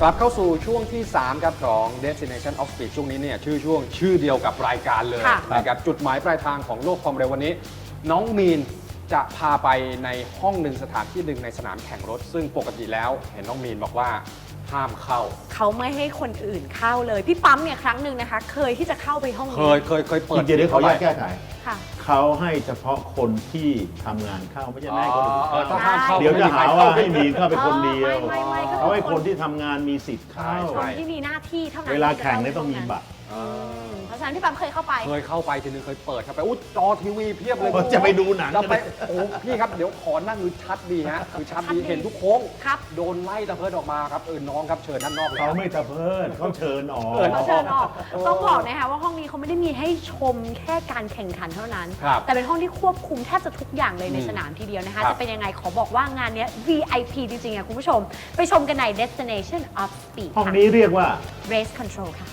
กลับเข้าสู่ช่วงที่ 3 ครับของ Destination of Speed ช่วงนี้เนี่ยชื่อช่วงชื่อเดียวกับรายการเลยค่ะนะครับจุดหมายปลายทางของโลกความเร็ววันนี้ น้องมีนจะพาไปในห้องหนึ่งสถานที่หนึ่งในสนามแข่งรถ ซึ่งปกติแล้วเห็นน้องมีนบอกว่า ห้ามเข้า เขาไม่ให้คนอื่นเข้าเลย พี่ปั๊มเนี่ยครั้งหนึ่งนะคะ เคยที่จะเข้าไปห้องเคนี้ยเคยเคยเปิเปิดดเดี๋ยวเดี๋ยวขออนุญาตแก้ไขค่ะ เขาให้เฉพาะคนที่ทำงานเข้าไม่ใช่ให้คนอื่นเออเข้าถ้าห้ามเข้าเดี๋ยวจะหาว่าให้มีนเข้าไปคนเดียวไม่ไม่ไม่ก็เขาให้คนที่ทำงานมีสิทธิ์เข้า ใช่ คนที่มีหน้าที่เท่านั้นเวลาแข่งเนี่ยต้องมีบัตร เออเพราะฉะ นั้นพี่ปั๊มเคยเข้าไป เคยเข้าไปทีนึงเคยเปิดเข้าไปอู้จอทีวีเพียบเลยจะไปดูหนังจะไปโอ้พี่ครับเดี๋ยวขอนั่งคือชัดดีฮะคือชัดดีชัดดีเห็นทุกโค้งครับ โดนไล่ตะเพิดออกมาครับเออน้องครับเชิญด้านนอกเลยคเขารับ ไม่ตะเพิดเขาเชิญออกเชิญเขาเชิญออกต้องบอกนะคะว่าห้องนี้เขาไม่ได้มีให้ชมแค่การแข่งขันเท่านั้น ครับแต่เป็นห้องที่ควบคุมแทบจะทุกอย่างเลยในอืมสนามทีเดียวนะคะ ครับ จะเป็นยังไงขอบอกว่างานเนี้ย VIP จริงๆอะคุณผู้ชม ไปชมกันใน Destination of Speed ห้องค่ะ นี้เรียกว่า Race Control ค่ะ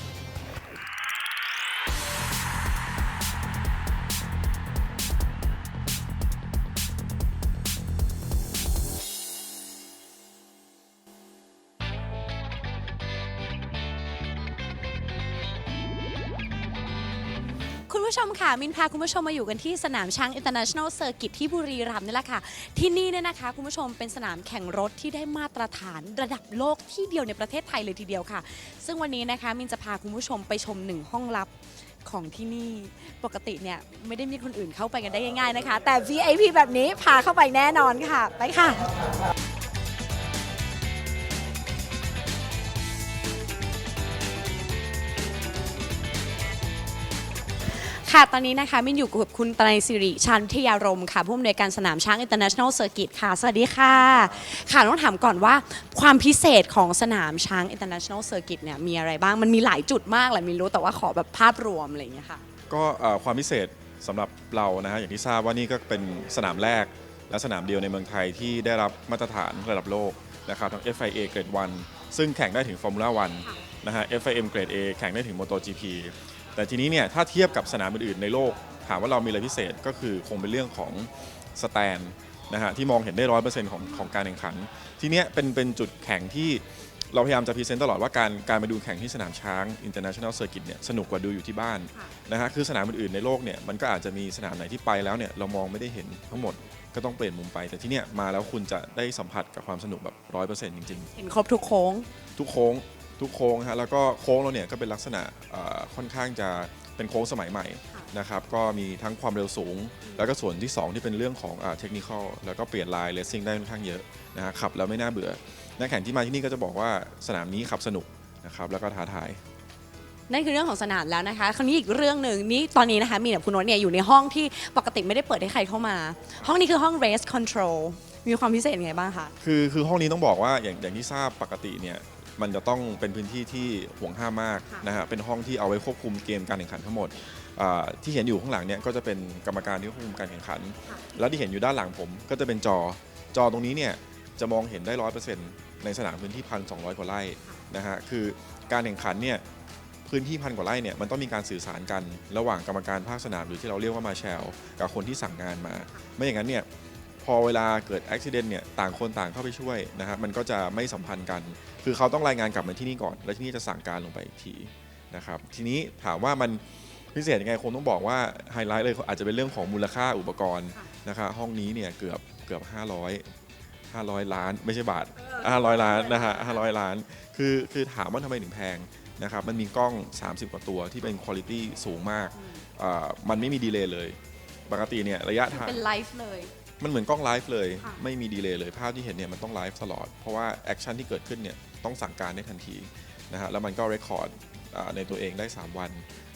มินพาคุณผู้ชมมาอยู่กันที่สนามช้าง International Circuit ที่บุรีรัมย์นี่แหละค่ะ ที่นี่เนี่ยนะคะ คุณผู้ชมเป็นสนามแข่งรถที่ได้มาตรฐานระดับโลกที่เดียวในประเทศไทยเลยทีเดียวค่ะ ซึ่งวันนี้นะคะมินจะพาคุณผู้ชมไปชมหนึ่งห้องลับของที่นี่ปกติเนี่ยไม่ได้มีคนอื่นเข้าไปกันได้ง่ายๆนะคะ แต่ VIP แบบนี้พาเข้าไปแน่นอนค่ะ ไปค่ะ ค่ะ ตอนนี้นะคะมินอยู่กับคุณไตรสิริชันวิทยารมณ์ค่ะ ผู้อำนวยการสนามช้าง International Circuit ค่ะ สวัสดีค่ะ ค่ะ ต้องถามก่อนว่าความพิเศษของสนามช้าง International Circuit เนี่ยมีอะไรบ้าง มันมีหลายจุดมากแหละมินรู้แต่ว่าขอแบบภาพรวมอะไรอย่างเงี้ยค่ะ ก็เอ่อความพิเศษสำหรับเรานะฮะอย่างที่ทราบว่านี่ก็เป็นสนามแรก และสนามเดียวในเมืองไทยที่ได้รับมาตรฐานระดับโลกนะครับทั้ง FIA เกรด 1 ซึ่งแข่งได้ถึง Formula 1นะฮะ FIM เกรด A แข่งได้ถึง MotoGP แต่ทีนี้เนี่ยถ้าเทียบกับสนามอื่นๆในโลก ถามว่าเรามีอะไรพิเศษก็คือคงเป็นเรื่องของสแตนนะฮะที่มองเห็นได้ร้อยเปอร์เซ็นต์ของของการแข่งขัน ทีเนี้ยเป็นเป็นจุดแข่งที่เราพยายามจะพรีเซนต์ตลอดว่าการการมาดูแข่งที่สนามช้าง International Circuit เนี่ยสนุกกว่าดูอยู่ที่บ้านนะฮะคือสนามอื่นๆในโลกเนี่ยมันก็อาจจะมีสนามไหนที่ไปแล้วเนี่ยเรามองไม่ได้เห็นทั้งหมดก็ต้องเปลี่ยนมุมไป แต่ที่เนี่ยมาแล้วคุณจะได้สัมผัสกับความสนุกแบบร้อยเปอร์เซ็นต์จริงเห็นครบทุกโค้งๆทุกโค้ง ทุกโค้งฮะแล้วก็โค้งเราเนี่ยก็เป็นลักษณะเอ่อค่อนข้างจะเป็นโค้งสมัยใหม่นะครับก็มีทั้งความเร็วสูง แล้วก็ส่วนที่ 2 ที่เป็นเรื่องของเทคนิคแล้วก็เปลี่ยนลายเลสซิ่งได้ค่อนข้างเยอะนะฮะขับแล้วไม่น่าเบื่อนักแข่งที่มาที่นี่ก็จะบอกว่าสนามนี้ขับสนุกนะครับแล้วก็ท้าทาย นั่นคือเรื่องของสนามแล้วนะคะ คราวนี้อีกเรื่องหนึ่งนี่ตอนนี้นะคะมีกับคุณโนตเนี่ยอยู่ในห้องที่ปกติไม่ได้เปิดให้ใครเข้ามา ห้องนี้คือห้อง race control มีความพิเศษยังไงบ้างคะ คือคือห้องนี้ต้องบอกว่าอย่างอย่างที่ทราบปกติเนี่ย มันจะต้องเป็นพื้นที่ที่ห่วงห้ามมากค่ะนะฮะเป็นห้องที่เอาไว้ควบคุมเกมการแข่งขันทั้งหมดอ่าที่เห็นอยู่ข้างหลังเนี่ยก็จะเป็นกรรมการที่ควบคุมการแข่งขัน แล้วที่เห็นอยู่ด้านหลังผม ก็จะเป็นจอจอตรงนี้เนี่ยจะมองเห็นได้ร้อยเปอร์เซ็นต์ในสนามพื้นที่พันสองกว่าไร่นะฮะคือการแข่งขันเนี่ยพื้นที่พันกว่าไร่เนี่ยมันต้องมีการสื่อสารกันระหว่างกรรมการภาคสนามหรือที่เราเรียกว่ามาแชลกับคนที่สั่งงานมา ไม่อย่างนั้นเนี่ย พอเวลาเกิดอุบิเหตุเนี่ยต่างคนต่างเข้าไปช่วยนะครับมันก็จะไม่สัมพันธ์กัน คือเขาต้องรายงานกลับมาที่นี่ก่อน แล้วที่นี่จะสั่งการลงไปอีกทีนะครับทีนี้ถามว่ามันพิเศษยังไงคงต้องบอกว่าไฮไลท์เลยอาจจะเป็นเรื่องของมูลค่าอุปกรณ์นะครับห้องนี้เนี่ยเกือบเกือบ 500 500 ล้านไม่ใช่บาท 500 ล้านนะฮะ500 ล้าน คือคือถามว่าทำไมถึงแพงนะครับมันมีกล้อง 30 กว่าตัวที่เป็นคุณภาพสูงมากอ่ามันไม่มีดีเลย์เลย ปกติเนี่ยระยะทางเป็นไลฟ์เลย มันเหมือนกล้องไลฟ์เลย ค่ะไม่มีดีเลย์เลยภาพที่เห็นเนี่ยมันต้องไลฟ์ตลอด เพราะว่าแอคชั่นที่เกิดขึ้นเนี่ยต้องสั่งการได้ทันทีนะฮะแล้วมันก็เรคคอร์ดในตัวเองได้ 3 วัน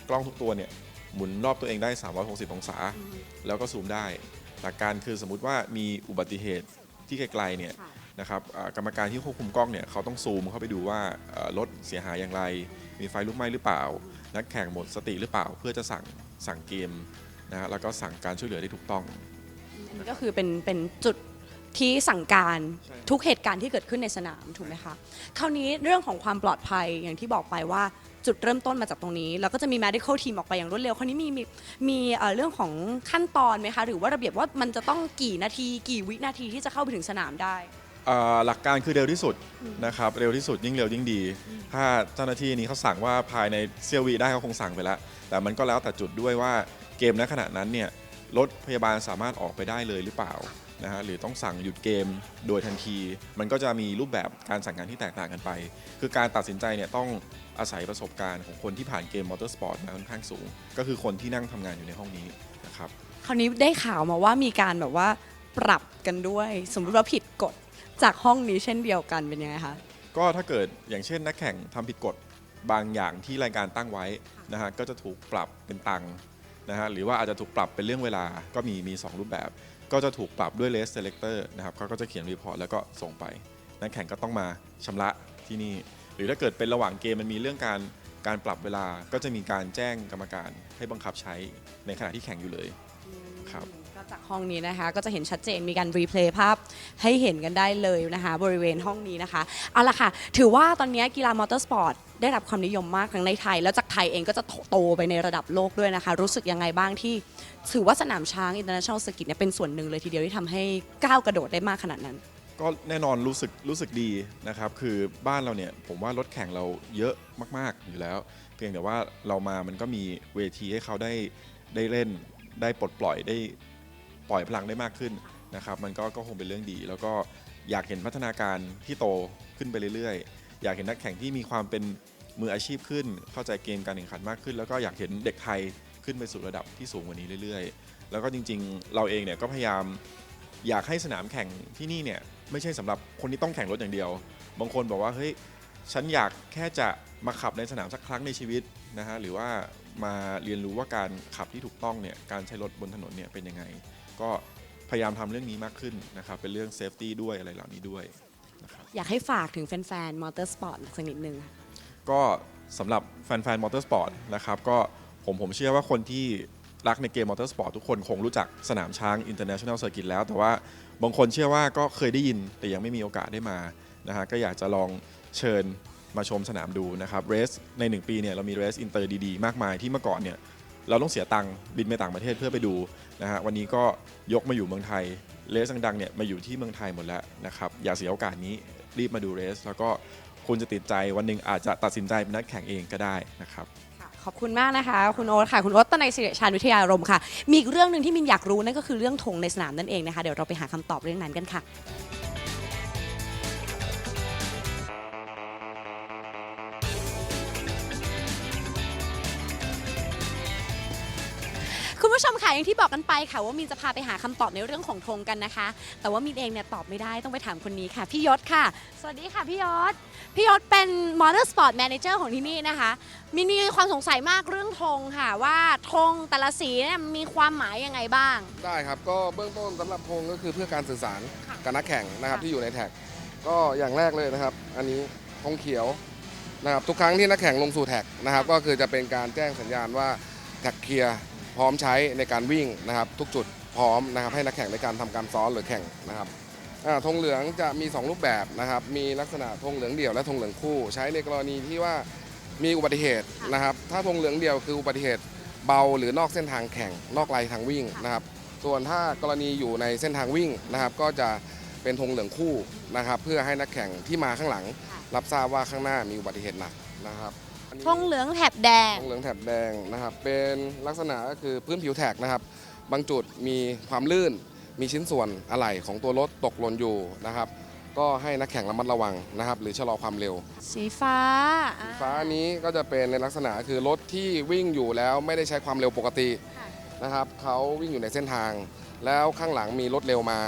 กล้องทุกตัวเนี่ยหมุนรอบตัวเองได้ 360 องศาแล้วก็ซูมได้ หลักการคือสมมุติว่ามีอุบัติเหตุที่ไกลๆเนี่ย ค่ะ นะครับอ่ากรรมการที่ควบคุมกล้องเนี่ยเขาต้องซูมเข้าไปดูว่าเอ่อรถเสียหายอย่างไร มีไฟลุกไหม้หรือเปล่า นักแข่งหมดสติหรือเปล่า เพื่อจะสั่งสั่งเกมนะฮะแล้วก็สั่งการช่วยเหลือได้ถูกต้อง ก็คือเป็นเป็นจุดที่สั่งการใช่ ทุกเหตุการณ์ที่เกิดขึ้นในสนามถูกไหมคะคราวนี้เรื่องของความปลอดภัยอย่างที่บอกไปว่าจุดเริ่มต้นมาจากตรงนี้ แล้วก็จะมี medical team ออกไปอย่างรวดเร็วคราวนี้มีมีมีเอ่อเรื่องของขั้นตอนไหมคะ หรือว่าระเบียบว่ามันจะต้องกี่นาที กี่วินาทีที่จะเข้าไปถึงสนามได้ เอ่อหลักการคือเร็วที่สุดนะครับเร็วที่สุดยิ่งเร็วยิ่งดี ถ้าเจ้าหน้าที่นี้เขาสั่งว่าภายในเซียววิได้เขาคงสั่งไปแล้ว แต่มันก็แล้วแต่จุดด้วยว่าเกมณขณะนั้นเนี่ย รถพยาบาลสามารถออกไปได้เลยหรือเปล่านะฮะหรือต้องสั่งหยุดเกมโดยทันที มันก็จะมีรูปแบบการสั่งงานที่แตกต่างกันไป คือการตัดสินใจเนี่ยต้องอาศัยประสบการณ์ของคนที่ผ่านเกมมอเตอร์สปอร์ตมาค่อนข้างสูง ก็คือคนที่นั่งทำงานอยู่ในห้องนี้นะครับ คราวนี้ได้ข่าวมาว่ามีการแบบว่าปรับกันด้วย สมมติว่าผิดกฎจากห้องนี้เช่นเดียวกันเป็นยังไงคะ ก็ถ้าเกิดอย่างเช่นนักแข่งทำผิดกฎบางอย่างที่รายการตั้งไว้นะฮะก็จะถูกปรับเป็นตังค์ นะฮะหรือว่าอาจจะถูกปรับเป็นเรื่องเวลาก็มีมี 2 รูปแบบ ก็จะถูกปรับด้วยเลสเซเลคเตอร์นะครับเขาก็จะเขียนรีพอร์ตแล้วก็ส่งไป นักแข่งก็ต้องมาชำระที่นี่ หรือถ้าเกิดเป็นระหว่างเกมมันมีเรื่องการการปรับเวลาก็จะมีการแจ้งกรรมการให้บังคับใช้ในขณะที่แข่งอยู่เลยครับ จากห้องนี้นะคะ ก็จะเห็นชัดเจนมีการรีเพลย์ภาพให้เห็นกันได้เลยนะคะ บริเวณห้องนี้นะคะเอาละค่ะ ถือว่าตอนนี้กีฬามอเตอร์สปอร์ตได้รับความนิยมมากทั้งในไทย แล้วจากไทยเองก็จะโตไปในระดับโลกด้วยนะคะ รู้สึกยังไงบ้างที่ ถือว่าสนามช้าง International Circuit เนี่ยเป็นส่วนหนึ่งเลยทีเดียวที่ทำให้ก้าวกระโดดได้มากขนาดนั้น ก็แน่นอนรู้สึกรู้สึกดีนะครับ คือบ้านเราเนี่ยผมว่ารถแข่งเราเยอะมาก ๆ อยู่แล้ว เพียงแต่ว่าเรามามันก็มีเวทีให้เขาได้ได้เล่นได้ปลดปล่อยได้ ปล่อยพลังได้มากขึ้นนะครับมันก็ก็คงเป็นเรื่องดี แล้วก็อยากเห็นพัฒนาการที่โตขึ้นไปเรื่อยๆ อยากเห็นนักแข่งที่มีความเป็นมืออาชีพขึ้น เข้าใจเกมการแข่งขันมากขึ้น แล้วก็อยากเห็นเด็กไทยขึ้นไปสู่ระดับที่สูงกว่านี้เรื่อย ๆ แล้วก็จริงๆ เราเองเนี่ยก็พยายามอยากให้สนามแข่งที่นี่เนี่ยไม่ใช่สำหรับคนที่ต้องแข่งรถอย่างเดียว บางคนบอกว่าเฮ้ยฉันอยากแค่จะมาขับในสนามสักครั้งในชีวิตนะฮะหรือว่า มาเรียนรู้ว่าการขับที่ถูกต้องเนี่ยการใช้รถบนถนนเนี่ยเป็นยังไง ก็พยายามทำเรื่องนี้มากขึ้นนะครับเป็นเรื่องเซฟตี้ด้วยอะไรเหล่านี้ด้วยนะครับอยากให้ฝากถึงแฟนๆ มอเตอร์สปอร์ตสักนิดนึงค่ะ ก็สำหรับแฟนๆมอเตอร์สปอร์ตนะครับก็ผมผมเชื่อว่าคนที่รักในเกมมอเตอร์สปอร์ตทุกคนคงรู้จักสนามช้าง International Circuit แล้ว แต่ว่าบางคนเชื่อว่าก็เคยได้ยินแต่ยังไม่มีโอกาสได้มานะฮะก็อยากจะลองเชิญ มาชมสนามดูนะครับเรสใน 1 ปีเนี่ยเรามีเรสอินเตอร์ดีๆ มากมายที่เมื่อก่อนเนี่ยเราต้องเสียตังค์บินไปต่างประเทศเพื่อไปดูนะฮะวันนี้ก็ยกมาอยู่เมืองไทยเรสดังๆเนี่ยมาอยู่ที่เมืองไทยหมดแล้วนะครับอย่าเสียโอกาสนี้รีบมาดูเรส แล้วก็คุณจะติดใจวันหนึ่งอาจจะตัดสินใจเป็นนักแข่งเองก็ได้นะครับ ขอบคุณมากนะคะ คุณโอ๊ตค่ะ คุณโอ๊ตตนายสิริชาญวิทยารมค่ะ มีอีกเรื่องหนึ่งที่มินอยากรู้นั่นก็คือเรื่องธงในสนามนั่นเองนะคะ เดี๋ยวเราไปหาคำตอบเรื่องนั้นกันค่ะ ผู้ชมค่ะอย่างที่บอกกันไปค่ะ ว่ามินจะพาไปหาคำตอบในเรื่องของธงกันนะคะ แต่ว่ามินเองเนี่ยตอบไม่ได้ต้องไปถามคนนี้ค่ะ พี่ยศค่ะ สวัสดีค่ะพี่ยศ พี่ยศเป็นมอเตอร์สปอร์ตแมเนเจอร์ของที่นี่นะคะมินมีความสงสัยมากเรื่องธงค่ะ ว่าธงแต่ละสีเนี่ยมีความหมายยังไงบ้าง ได้ครับก็เบื้องต้นสำหรับธงก็คือเพื่อการสื่อสารค่ะกับนักแข่งนะครับค่ะ ที่อยู่ในแท็กก็อย่างแรกเลยนะครับ อันนี้ธงเขียวนะครับทุกครั้งที่นักแข่งลงสู่แท็กนะครับก็คือจะเป็นการแจ้งสัญญาณว่าแท็กเคลียร์ พร้อมใช้ในการวิ่งนะครับทุกจุดพร้อมนะครับให้นักแข่งในการทำการซ้อนหรือแข่งนะครับธงเหลืองจะมี 2 รูปแบบนะครับมีลักษณะธงเหลืองเดี่ยวและธงเหลืองคู่ ใช้ในกรณีที่ว่ามีอุบัติเหตุนะครับ ถ้าธงเหลืองเดี่ยวคืออุบัติเหตุเบาหรือนอกเส้นทางแข่งนอกลายทางวิ่งนะครับ ส่วนถ้ากรณีอยู่ในเส้นทางวิ่งนะครับ ก็จะเป็นธงเหลืองคู่นะครับ เพื่อให้นักแข่งที่มาข้างหลัง รับทราบว่าข้างหน้ามีอุบัติเหตุหนักนะครับ อันนี้ธงเหลืองแถบแดงธงเหลืองแถบแดงนะครับ เป็นลักษณะก็คือพื้นผิวแท็กนะครับ บางจุดมีความลื่น มีชิ้นส่วนอะไหล่ของตัวรถตกหล่นอยู่นะครับ ก็ให้นักแข่งระมัดระวังนะครับ หรือชะลอความเร็ว สีฟ้าอ่ฟ้านี้ก็จะเป็นในลักษณะคือรถที่วิ่งอยู่แล้วไม่ได้ใช้ความเร็วปกติค่ะ นะครับเขาวิ่งอยู่ในเส้นทาง แล้วข้างหลังมีรถเร็วมา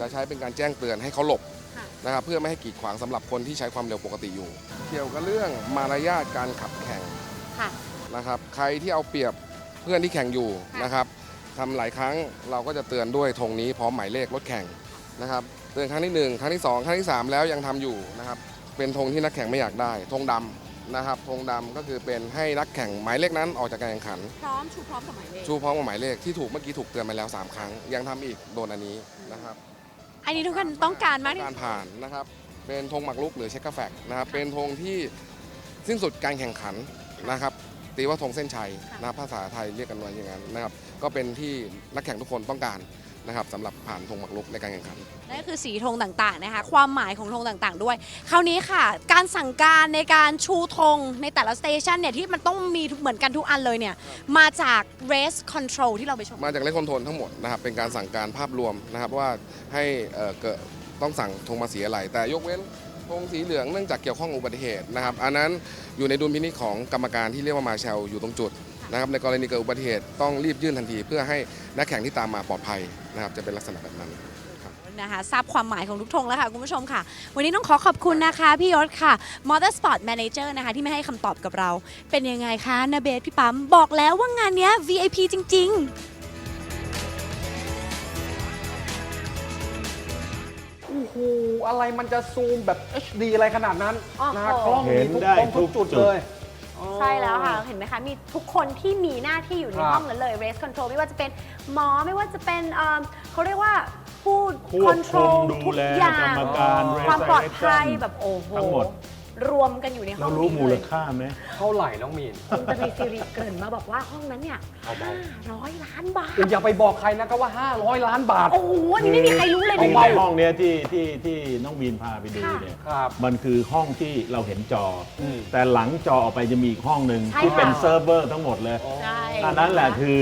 จะใช้เป็นการแจ้งเตือนให้เขาหลบค่ะ นะครับเพื่อไม่ให้กีดขวางสำหรับคนที่ใช้ความเร็วปกติอยู่ เกี่ยวกับเรื่องมารยาทการขับแข่งค่ะ นะครับใครที่เอาเปรียบเพื่อนที่แข่งอยู่ค่ะนะครับทำหลายครั้งเราก็จะเตือนด้วยธงนี้พร้อมหมายเลขรถแข่งนะครับเตือนครั้งที่หนึ่งครั้งที่สองครั้งที่สามแล้วยังทำอยู่นะครับเป็นธงที่นักแข่งไม่อยากได้ธงดำนะครับธงดำก็คือเป็นให้นักแข่งหมายเลขนั้นออกจากการแข่งขัน พร้อมชูพร้อมกับหมายเลข ชูพร้อมกับหมายเลขที่ถูกเมื่อกี้ถูกเตือนไปแล้ว 3 ครั้ง ยังทำอีกโดนอันนี้นะครับ อันนี้ทุกคนต้องการมากที่การผ่านนะครับเป็นธงหมักลุกหรือเช็คกาแฟกนะครับเป็นธงที่สิ้นสุดการแข่งขันนะครับตีว่าธงเส้นชัยนะภาษาไทยเรียกกันว่าอย่างนั้นนะครับก็เป็นที่นักแข่งทุกคนต้องการ นะครับสำหรับผ่านธงหมากรุกในการแข่งขัน นั่นก็คือสีธงต่างๆนะคะ ความหมายของธงต่างๆ ด้วย คราวนี้ค่ะ การสั่งการในการชูธงในแต่ละสเตชันเนี่ยที่มันต้องมีเหมือนกันทุกอันเลยเนี่ยมาจาก race control ที่เราไปชม มาจากเลขคอนโทรลทั้งหมดนะครับเป็นการสั่งการภาพรวมนะครับว่าให้เอ่อเกิดต้องสั่งธงมาสีอะไร แต่ยกเว้นธงสีเหลืองเนื่องจากเกี่ยวข้องกับอุบัติเหตุนะครับอันนั้นอยู่ในดุลพินิจของกรรมการที่เรียกว่ามาแชลอยู่ตรงจุด นะครับในกรณีเกิดอุบัติเหตุต้องรีบยื่นทันที เพื่อให้นักแข่งที่ตามมาปลอดภัยนะครับจะเป็นลักษณะแบบนั้น นะคะทราบความหมายของทุกธงแล้วค่ะ คุณผู้ชมค่ะ วันนี้ต้องขอขอบคุณนะคะ พี่ยศค่ะ Motorsport Manager นะคะ ที่ไม่ให้คำตอบกับเรา เป็นยังไงคะนาเบสพี่ปั๊ม บอกแล้วว่างานเนี้ย VIP จริง ๆ โอ้โหอะไรมันจะซูมแบบ HD อะไรขนาดนั้นโอ้โหนะฮะกล้องเห็มีนทุกได้กล้องทุกทุจุกดจุด เลย ใช่แล้วค่ะ เห็นไหมคะ มีทุกคนที่มีหน้าที่อยู่ในครับห้องนั้นเลย race control ไม่ว่าจะเป็นหมอไม่ว่าจะเป็นเอิ่มเขาเรียกว่าผู้ควบคุม control ดูทุกแลอย่างกรรมการ race ความปลอดภัย direction แบบโอ้โหทั้งหมด รวมกันอยู่ในห้เราองรู้นี้มูเลลยค่าไหม เท่าไหร่น้องมีนคุณจะมีซีรีส์เกรินมาบอกว่าห้องนั้นเนี่ยเอาเบา500ล้านบาทคุณอย่าไปบอกใครนะก็ว่า 500 ล้านบาท โอ้โหอันนี้ไม่มีใครรู้เลยในนะเบาห้องเนี้ยที่ที่ที่น้องวีนพาไปดูค่ะเนี่ยครับ มันคือห้องที่เราเห็นจออม แต่หลังจอออกไปจะมีอีกห้องหนึ่งใช่ที่เป็นค่ะ เซิร์ฟเวอร์ทั้งหมดเลยใช่อันนั้นแหละคือ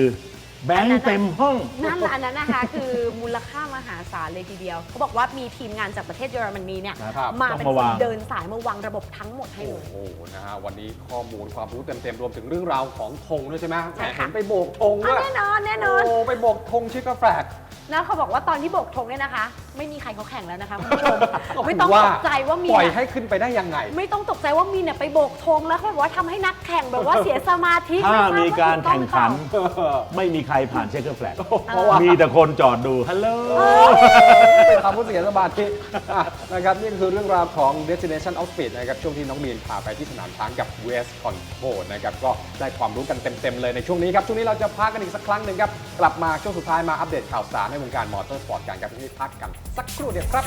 แบงค์เต็มห้อง นั่นแหละอันนั้นนะคะ คือมูลค่ามหาศาลเลยทีเดียว เขาบอกว่ามีทีมงานจากประเทศเยอรมนีเนี่ยครับ มาต้องเป็นมาคนวางเดินสายมาวางระบบทั้งหมดให้โอ้เลยโหนะฮะวันนี้ข้อมูลความรู้เต็มๆรวมถึงเรื่องราวของธงด้วยใช่ไหมใช่แหมค่ะเห็นไปโบกธงอะด้วยแน่นอนแน่นอน โอ้ไปโบกธงชิคกาแฟก แล้วเขาบอกว่าตอนที่โบกธงเนี่ยนะคะ ไม่มีใครเขาแข่งแล้วนะคะคุณผู้ชมก็ไม่คืต้องว่าตกใจว่ามีปล่อยน่ะให้ขึ้นไปได้ยังไง ไม่ต้องตกใจว่ามีเนี่ยไปโบกธงแล้วเขาบอกว่าทำให้นักแข่งแบบว่าเสียสมาธิถ้าไทบมีว่การถูต้อแข่งขันหรือเปล่าไม่มีใครผ่านเช็คเกอร์แฟลกเพราะว่ามีแต่คนจอดดูฮัลโหลไปทำผู้เสียสมาธิอะนะครับนี่คือเรื่องราวของ Destination of Speed นะครับช่วงที่น้องมีนพาไปที่สนามช้างกับ West Control นะครับก็ได้ความรู้กันเต็มๆเลยในช่วงนี้ครับช่วงนี้เราจะพักกันอีกสักครั้งหนึ่งครับกลับมาช่วงสุดท้ายมาอัปเดตข่าวสารในวงการมอเตอร์สปอร์ตกันครับที่พักกันสักครู่เดียวครับ